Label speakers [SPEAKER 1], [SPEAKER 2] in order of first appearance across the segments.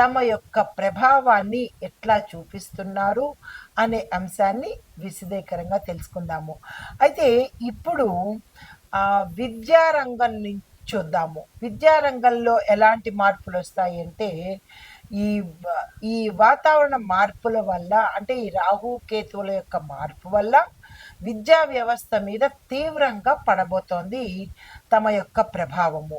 [SPEAKER 1] తమ యొక్క ప్రభావాన్ని ఎట్లా చూపిస్తున్నారు అనే అంశాన్ని విశదీకరంగా తెలుసుకుందాము. అయితే ఇప్పుడు విద్యారంగం నుంచి చూద్దాము. విద్యారంగంలో ఎలాంటి మార్పులు వస్తాయి అంటే ఈ ఈ వాతావరణ మార్పుల వల్ల అంటే ఈ రాహు కేతువుల యొక్క మార్పు వల్ల విద్యా వ్యవస్థ మీద తీవ్రంగా పడబోతోంది తమ యొక్క ప్రభావము.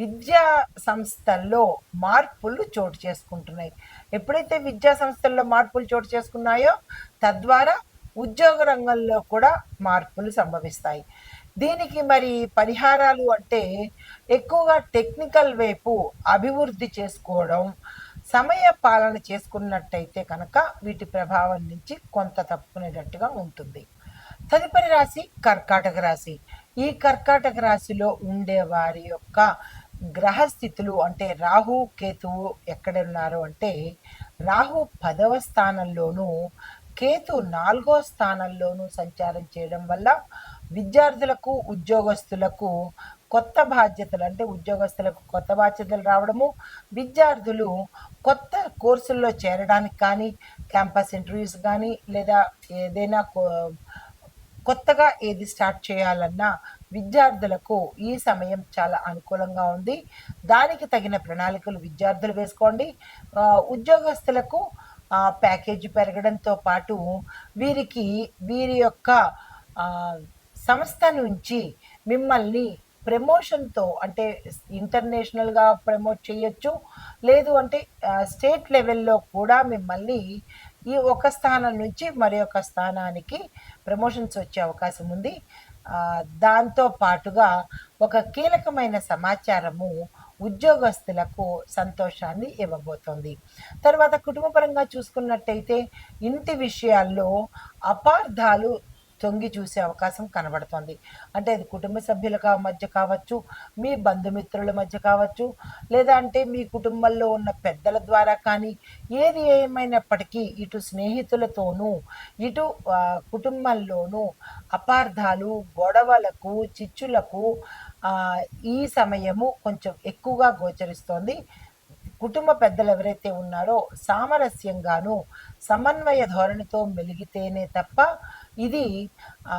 [SPEAKER 1] విద్యా సంస్థల్లో మార్పులు చోటు చేసుకుంటున్నాయి. ఎప్పుడైతే విద్యా సంస్థల్లో మార్పులు చోటు చేసుకున్నాయో తద్వారా ఉద్యోగ రంగంలో కూడా మార్పులు సంభవిస్తాయి. దీనికి మరి పరిహారాలు అంటే ఎక్కువగా టెక్నికల్ వైపు అభివృద్ధి చేసుకోవడం సమయ పాలన చేసుకున్నట్టయితే కనుక వీటి ప్రభావం నుంచి కొంత తప్పుకునేటట్టుగా ఉంటుంది. తదుపరి రాశి కర్కాటక రాశి. ఈ కర్కాటక రాశిలో ఉండే వారి యొక్క గ్రహస్థితులు అంటే రాహు కేతువు ఎక్కడున్నారు అంటే రాహు పదవ స్థానంలోనూ కేతు నాలుగో స్థానంలోనూ సంచారం చేయడం వల్ల విద్యార్థులకు ఉద్యోగస్తులకు కొత్త బాధ్యతలు అంటే ఉద్యోగస్తులకు కొత్త బాధ్యతలు రావడము విద్యార్థులు కొత్త కోర్సుల్లో చేరడానికి కానీ క్యాంపస్ ఇంటర్వ్యూస్ కానీ లేదా ఏదైనా కో- కొత్తగా ఏది స్టార్ట్ చేయాలన్నా విద్యార్థులకు ఈ సమయం చాలా అనుకూలంగా ఉంది. దానికి తగిన ప్రణాళికలు విద్యార్థులు వేసుకోండి. ఉద్యోగస్తులకు ప్యాకేజీ పెరగడంతో పాటు వీరికి వీరి యొక్క సంస్థ నుంచి మిమ్మల్ని ప్రమోషన్తో అంటే ఇంటర్నేషనల్గా ప్రమోట్ చేయొచ్చు. లేదు అంటే స్టేట్ లెవెల్లో కూడా మిమ్మల్ని ఈ ఒక స్థానం నుంచి మరి ఒక స్థానానికి ప్రమోషన్స్ వచ్చే అవకాశం ఉంది. దాంతో పాటుగా ఒక కీలకమైన సమాచారము ఉద్యోగస్తులకు సంతోషాన్ని ఇవ్వబోతోంది. తర్వాత కుటుంబపరంగా చూసుకున్నట్టయితే ఇంటి విషయాల్లో అపార్థాలు తొంగి చూసే అవకాశం కనబడుతోంది. అంటే అది కుటుంబ సభ్యుల మధ్య కావచ్చు మీ బంధుమిత్రుల మధ్య కావచ్చు లేదా అంటే మీ కుటుంబంలో ఉన్న పెద్దల ద్వారా కానీ ఏది ఏమైనప్పటికీ ఇటు స్నేహితులతోనూ ఇటు కుటుంబంలోనూ అపార్థాలు గొడవలకు చిచ్చులకు ఈ సమయము కొంచెం ఎక్కువగా గోచరిస్తోంది. కుటుంబ పెద్దలు ఎవరైతే ఉన్నారో సామరస్యంగాను సమన్వయ ధోరణితో మెలిగితేనే తప్ప ఇది ఆ,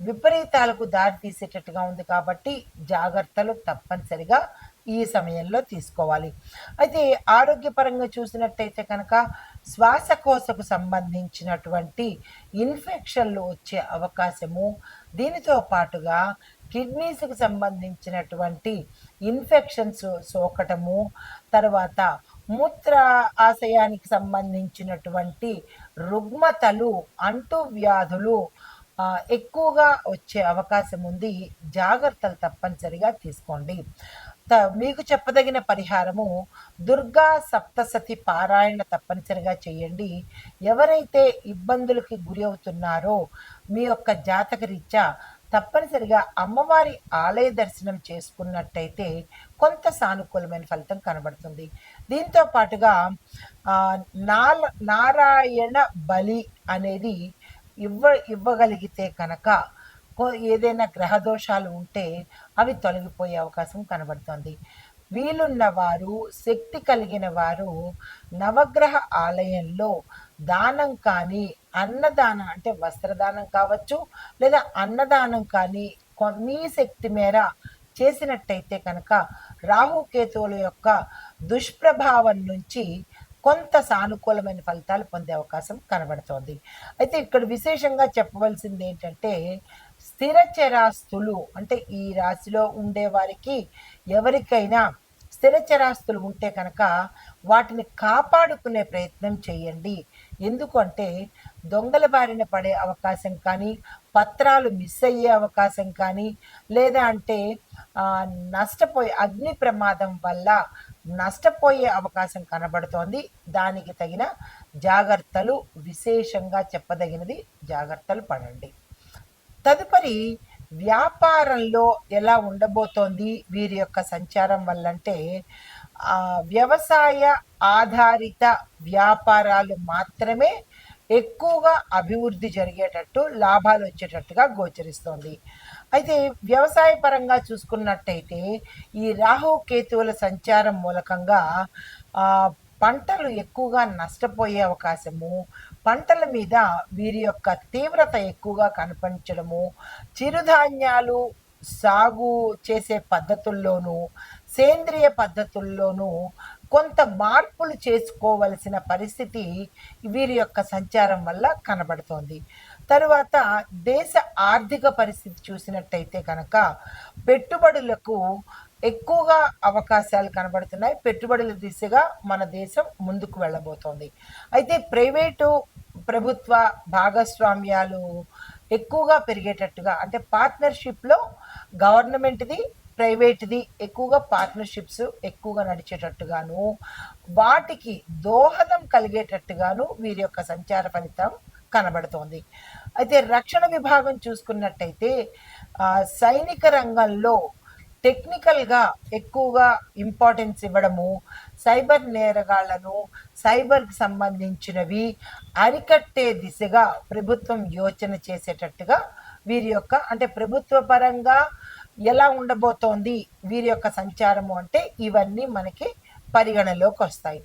[SPEAKER 1] విపరీతాలకు దారి తీసేటట్టుగా ఉంది కాబట్టి జాగ్రత్తలు తప్పనిసరిగా ఈ సమయంలో తీసుకోవాలి. అయితే ఆరోగ్యపరంగా చూసినట్టయితే కనుక శ్వాసకోశకు సంబంధించినటువంటి ఇన్ఫెక్షన్లు వచ్చే అవకాశము దీనితో పాటుగా కిడ్నీస్కి సంబంధించినటువంటి ఇన్ఫెక్షన్స్ సోకటము తర్వాత మూత్ర ఆశయానికి సంబంధించినటువంటి రుగ్మతలు అంటూ వ్యాధులు ఎక్కువగా వచ్చే అవకాశం ఉంది. జాగ్రత్తలు తప్పనిసరిగా తీసుకోండి. త మీకు చెప్పదగిన పరిహారము దుర్గా సప్తసతి పారాయణ తప్పనిసరిగా చేయండి. ఎవరైతే ఇబ్బందులకి గురి అవుతున్నారో మీ యొక్క జాతక రీత్యా తప్పనిసరిగా అమ్మవారి ఆలయ దర్శనం చేసుకున్నట్టయితే కొంత సానుకూలమైన ఫలితం కనబడుతుంది. దీంతో పాటుగా నాల నారాయణ బలి అనేది ఇవ్వ ఇవ్వగలిగితే కనుక ఏదైనా గ్రహ దోషాలు ఉంటే అవి తొలగిపోయే అవకాశం కనబడుతుంది. వీలున్న వారు శక్తి కలిగిన వారు నవగ్రహ ఆలయంలో దానం కానీ అన్నదానం అంటే వస్త్రదానం కావచ్చు లేదా అన్నదానం కానీ కొ- మీ శక్తి మేర చేసినట్టయితే కనుక రాహుకేతువుల యొక్క దుష్ప్రభావం నుంచి కొంత సానుకూలమైన ఫలితాలు పొందే అవకాశం కనబడుతోంది. అయితే ఇక్కడ విశేషంగా చెప్పవలసింది ఏంటంటే స్థిర చరాస్తులు అంటే ఈ రాశిలో ఉండే వారికి ఎవరికైనా స్థిర చరాస్తులు ఉంటే కనుక వాటిని కాపాడుకునే ప్రయత్నం చేయండి. ఎందుకంటే దొంగల బారిన పడే అవకాశం కానీ పత్రాలు మిస్ అయ్యే అవకాశం కానీ లేదా అంటే నష్టపోయే అగ్ని ప్రమాదం వల్ల నష్టపోయే అవకాశం కనబడుతోంది. దానికి తగిన జాగ్రత్తలు విశేషంగా చెప్పదగినది జాగ్రత్తలు పడండి. తదుపరి వ్యాపారంలో ఎలా ఉండబోతోంది? వీరి యొక్క సంచారం వల్లంటే అంటే వ్యవసాయ ఆధారిత వ్యాపారాలు మాత్రమే ఎక్కువగా అభివృద్ధి జరిగేటట్టు లాభాలు వచ్చేటట్టుగా గోచరిస్తోంది. అయితే వ్యవసాయ పరంగా చూసుకున్నట్టయితే ఈ రాహు కేతువుల సంచారం మూలకంగా పంటలు ఎక్కువగా నష్టపోయే అవకాశము పంటల మీద వీరి యొక్క తీవ్రత ఎక్కువగా కనిపించడము చిరుధాన్యాలు సాగు చేసే పద్ధతుల్లోనూ సేంద్రియ పద్ధతుల్లోనూ కొంత మార్పులు చేసుకోవలసిన పరిస్థితి వీరి యొక్క సంచారం వల్ల కనబడుతోంది. తరువాత దేశ ఆర్థిక పరిస్థితి చూసినట్టయితే కనుక పెట్టుబడులకు ఎక్కువగా అవకాశాలు కనబడుతున్నాయి. పెట్టుబడుల దిశగా మన దేశం ముందుకు వెళ్ళబోతోంది. అయితే ప్రైవేటు ప్రభుత్వ భాగస్వామ్యాలు ఎక్కువగా పెరిగేటట్టుగా అంటే పార్ట్నర్షిప్లో గవర్నమెంట్ది ప్రైవేట్ది ఎక్కువగా పార్ట్నర్షిప్స్ ఎక్కువగా నడిచేటట్టుగాను వాటికి దోహదం కలిగేటట్టుగాను వీరి యొక్క సంచార ఫలితం కనబడుతోంది. అయితే రక్షణ విభాగం చూసుకున్నట్టయితే సైనిక రంగంలో టెక్నికల్గా ఎక్కువగా ఇంపార్టెన్స్ ఇవ్వడము సైబర్ నేరగాళ్ళను సైబర్కి సంబంధించినవి అరికట్టే దిశగా ప్రభుత్వం యోచన చేసేటట్టుగా వీరి యొక్క అంటే ప్రభుత్వ పరంగా ఎలా ఉండబోతోంది వీరి యొక్క సంచారము అంటే ఇవన్నీ మనకి పరిగణలోకి వస్తాయి.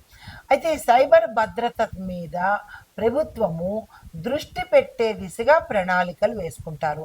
[SPEAKER 1] అయితే సైబర్ భద్రత మీద ప్రభుత్వము దృష్టి పెట్టే దిశగా ప్రణాళికలు వేసుకుంటారు.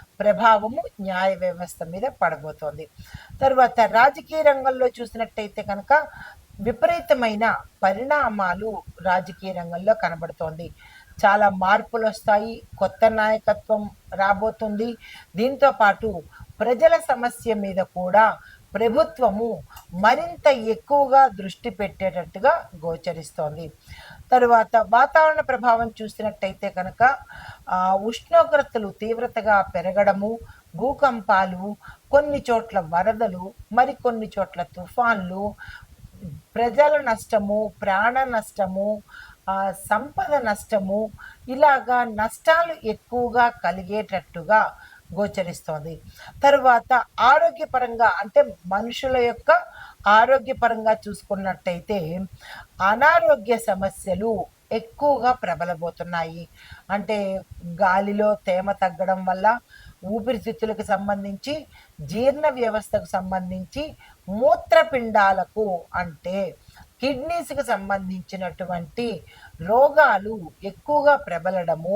[SPEAKER 1] ప్రభావము న్యాయ వ్యవస్థ మీద పడబోతోంది. తర్వాత రాజకీయ రంగంలో చూసినట్టయితే కనుక విపరీతమైన పరిణామాలు రాజకీయ రంగంలో కనబడుతోంది. చాలా మార్పులు వస్తాయి కొత్త నాయకత్వం రాబోతుంది. దీంతో పాటు ప్రజల సమస్య మీద కూడా ప్రభుత్వము మరింత ఎక్కువగా దృష్టి పెట్టేటట్టుగా గోచరిస్తోంది. తరువాత వాతావరణ ప్రభావం చూసినట్టయితే కనుక ఉష్ణోగ్రతలు తీవ్రతగా పెరగడము భూకంపాలు కొన్ని చోట్ల వరదలు మరికొన్ని చోట్ల తుఫాన్లు ప్రజల నష్టము ప్రాణ నష్టము సంపద నష్టము ఇలాగా నష్టాలు ఎక్కువగా కలిగేటట్టుగా గోచరిస్తోంది. తరువాత ఆరోగ్యపరంగా అంటే మనుషుల యొక్క ఆరోగ్యపరంగా చూసుకున్నట్టయితే అనారోగ్య సమస్యలు ఎక్కువగా ప్రబలబోతున్నాయి. అంటే గాలిలో తేమ తగ్గడం వల్ల ఊపిరితిత్తులకు సంబంధించి జీర్ణ వ్యవస్థకు సంబంధించి మూత్రపిండాలకు అంటే కిడ్నీస్కి సంబంధించినటువంటి రోగాలు ఎక్కువగా ప్రబలడము